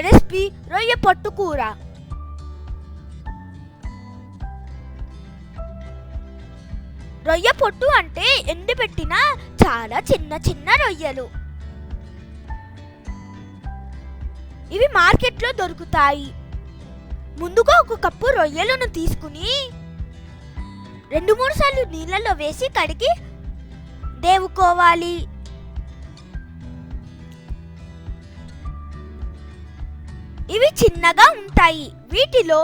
Recipe రొయ్య పొట్టు కూర. రొయ్య పొట్టు అంటే ఎండిపెట్టిన చాలా చిన్న చిన్న రొయ్యలు. ఇవి మార్కెట్లో దొరుకుతాయి. ముందుగా ఒక కప్పు రొయ్యలను తీసుకుని రెండు మూడు సార్లు నీళ్ళలో వేసి కడిగి దేవుకోవాలి. ఇవి చిన్నగా ఉంటాయి. వీటిలో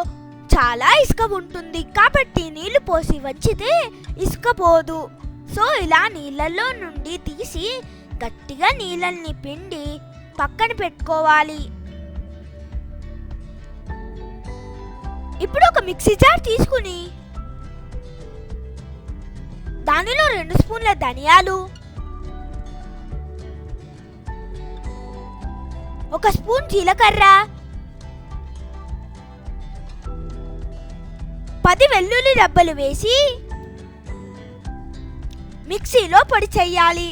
చాలా ఇసుక ఉంటుంది. కాబట్టి నీళ్ళు పోసి వంచితే ఇసుక పోదు. సో ఇలా నీళ్ళల్లో నుండి తీసి గట్టిగా నీళ్ళని పిండి పక్కన పెట్టుకోవాలి. ఇప్పుడు ఒక మిక్సీ జార్ తీసుకుని దానిలో రెండు స్పూన్ల ధనియాలు ఒక స్పూన్ జీలకర్ర పది వెల్లుల్లి రబ్బలు వేసి మిక్సీలో పొడి చేయాలి.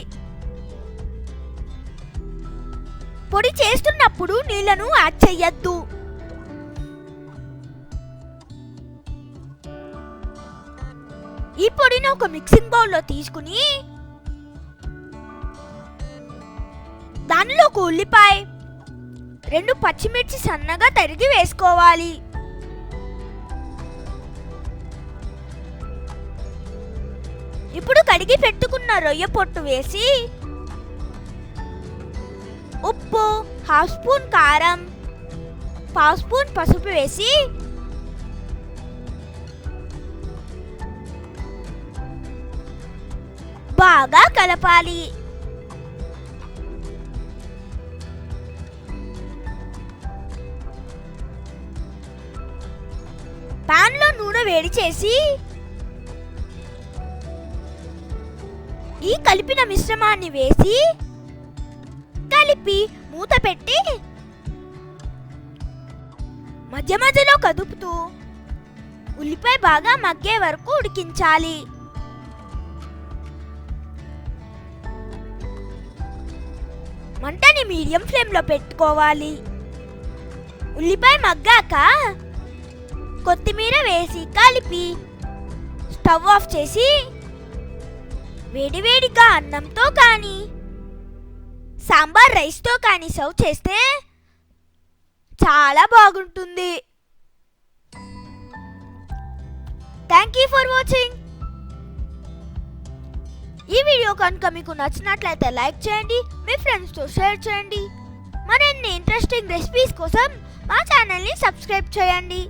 పొడి చేస్తున్నప్పుడు నీళ్ళను యాడ్ చెయ్యొద్దు ఈ పొడిని ఒక మిక్సింగ్ బౌల్లో తీసుకుని దానిలో ఒక ఉల్లిపాయ రెండు పచ్చిమిర్చి సన్నగా తరిగి వేసుకోవాలి. ఇప్పుడు కడిగి పెట్టుకున్న రొయ్య పొట్టు వేసి ఉప్పు హాఫ్ స్పూన్ కారం పావు స్పూన్ పసుపు వేసి బాగా కలపాలి. పాన్లో నూనె వేడి చేసి ఈ కలిపిన మిశ్రమాన్ని వేసి కలిపి మూత పెట్టి మధ్య మధ్యలో కదుపుతూ ఉల్లిపాయ బాగా మగ్గే వరకు ఉడికించాలి. మంటని మీడియం ఫ్లేమ్లో పెట్టుకోవాలి. ఉల్లిపాయ మగ్గాక కొత్తిమీర వేసి కలిపి స్టవ్ ఆఫ్ చేసి వేడివేడిగా అన్నంతో కానీ సాంబార్ రైస్తో కానీ సర్వ్ చేస్తే చాలా బాగుంటుంది. థ్యాంక్ యూ ఫర్ వాచింగ్ ఈ వీడియో కనుక మీకు నచ్చినట్లయితే లైక్ చేయండి మీ ఫ్రెండ్స్తో షేర్ చేయండి. మరిన్ని ఇంట్రెస్టింగ్ రెసిపీస్ కోసం మా ఛానల్ని సబ్స్క్రైబ్ చేయండి.